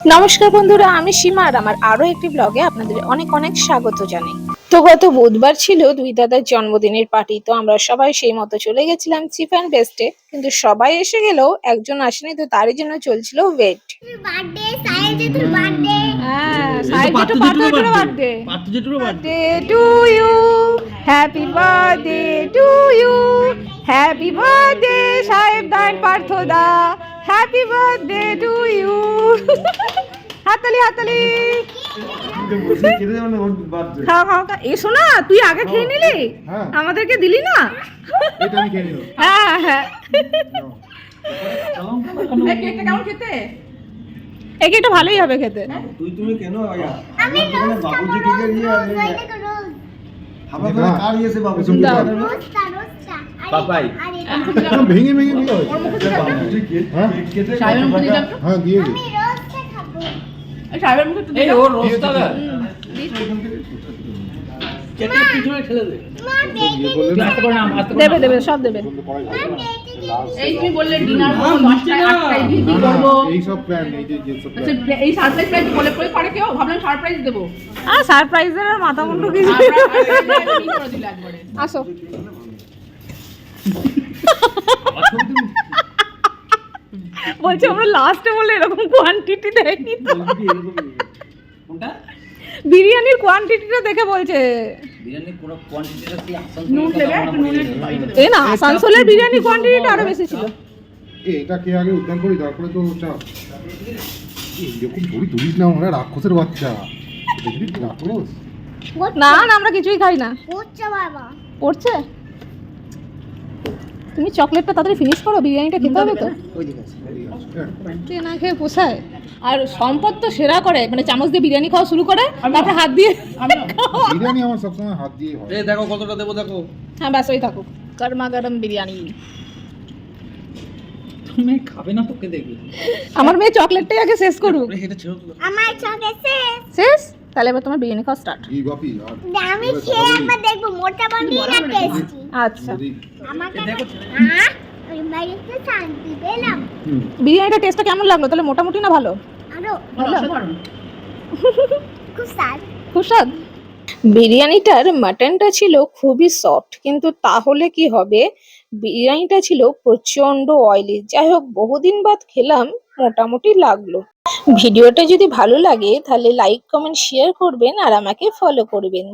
নমস্কার বন্ধুরা আমি সীমা আর আমার আরও একটি ব্লগে আপনাদের অনেক অনেক স্বাগত জানাই। তো গত বুধবার ছিল দুই দাদার জন্মদিনের পার্টি তো আমরা সবাই সেই মতো চলে গেছিলাম চিপ অ্যান্ড বেস্টে কিন্তু সবাই এসে গেলেও একজন আসেনি তো তারই জন্য চলছিল ওয়েট বার্থডে সাইজে তোর বার্থডে হ্যাঁ birthday birthday to you happy birthday to you happy birthday সাহেব দান পার্থদা। হ্যাপি বার্থডে টু ইউ হাতালি হাতালি খাও খাও। এসো না তুই আগে খেয়ে নিলি? হ্যাঁ। আমাদেরকে দিলি না? আমি হ্যাঁ হ্যাঁ। কেমন খেতে? এই কেকটা ভালোই হবে খেতে। তুই তুমি কেন আমি রোজ খাব রোজ রোজ ওই দেখো রোজ। আমার ঘরে কার ইয়েছে বাবু পাপাই। ভেঙে ভেঙে দিয়ে হ্যাঁ হ্যাঁ দিয়ে দে আমি রোজটা খাব। এই ওর রোস্তা দেয় কেটে পিছনে ঠেলে দে। মা বেটি দিয়ে বললেন তুই আস্তে করে নাম আস্তে করে দেবে দেবে সব দেবে। বন্ধ করাই মা যাবে না। বেটি এই তুমি বললে ডিনার মা, করব মিষ্টি দশটায় না। আটটায় দিয়ে কি না, না, করব? এই সব প্ল্যান এই যে যে সব আচ্ছা, এই সারপ্রাইজ প্রাইজ বলে করে করে কেউ? ভাবলাম সারপ্রাইজ দেবো। আর সারপ্রাইজের মাথা মুন্ডু কিছু আসো। বলছি আমরা লাস্টে বলে এরকম কোয়ান্টিটি দেয়নি তো। বিরিয়ানির কোয়ান্টিটিটা দেখে বলছে। বিরিয়ানি নুনের এই না আসানসোলের বিরিয়ানির কোয়ান্টিটিটা আরও বেশি ছিল। এ, এটা কে আগে উদ্ধার করি? তারপরে তো চাপ এরকম ধরি ধরিস না আমরা রাক্ষসের বাচ্চা। দেখবি রাক্ষস? না না আমরা কিছুই খাই না। হচ্ছে বাবা। পড়ছে? তুমি চকলেটটা তাড়াতাড়ি ফিনিশ করো বিরিয়ানিটা খেতে হবে তো? কে না খেয়ে পোষায়? আর সম্পদ তো সেরা করে মানে চামচ দিয়ে বিরিয়ানি খাওয়া শুরু করে তারপরে হাত দিয়ে বিরিয়ানি আমার সবসময় হাত দিয়ে হয়। এই দেখো কতটা দেবো দেখো। হ্যাঁ ব্যাস ওই থাকুক। গরমা গরম বিরিয়ানি। তুমি খাবে না তোকে দেখবে। আমার মেয়ে চকলেটটাই আগে শেষ করুক। আমার চকে শেষ। শেষ? তাহলে এবার তোমার বিরিয়ানি খাওয়া স্টার্ট এই আমি খেয়ে একবার দেখব মোটা বানি না টেস্টি আচ্ছা। আমাকে দেখো। হ্যাঁ ওই বাড়িতে শান্তি পেলাম। হুম, বিরিয়ানিটা টেস্টটা কেমন লাগল? তাহলে মোটামুটি না ভালো? আরও। খুব স্বাদ। খুব স্বাদ? বিরিয়ানিটার মাটনটা ছিল খুবই সফট কিন্তু তাহলে কি হবে? বিরিয়ানিটা ছিল প্রচণ্ড অয়েলি যাই হোক বহুদিন বাদ খেলাম মোটামুটি লাগল। ভিডিওটা যদি ভালো লাগে তাহলে লাইক কমেন্ট শেয়ার করবেন আর আমাকে ফলো করবেন।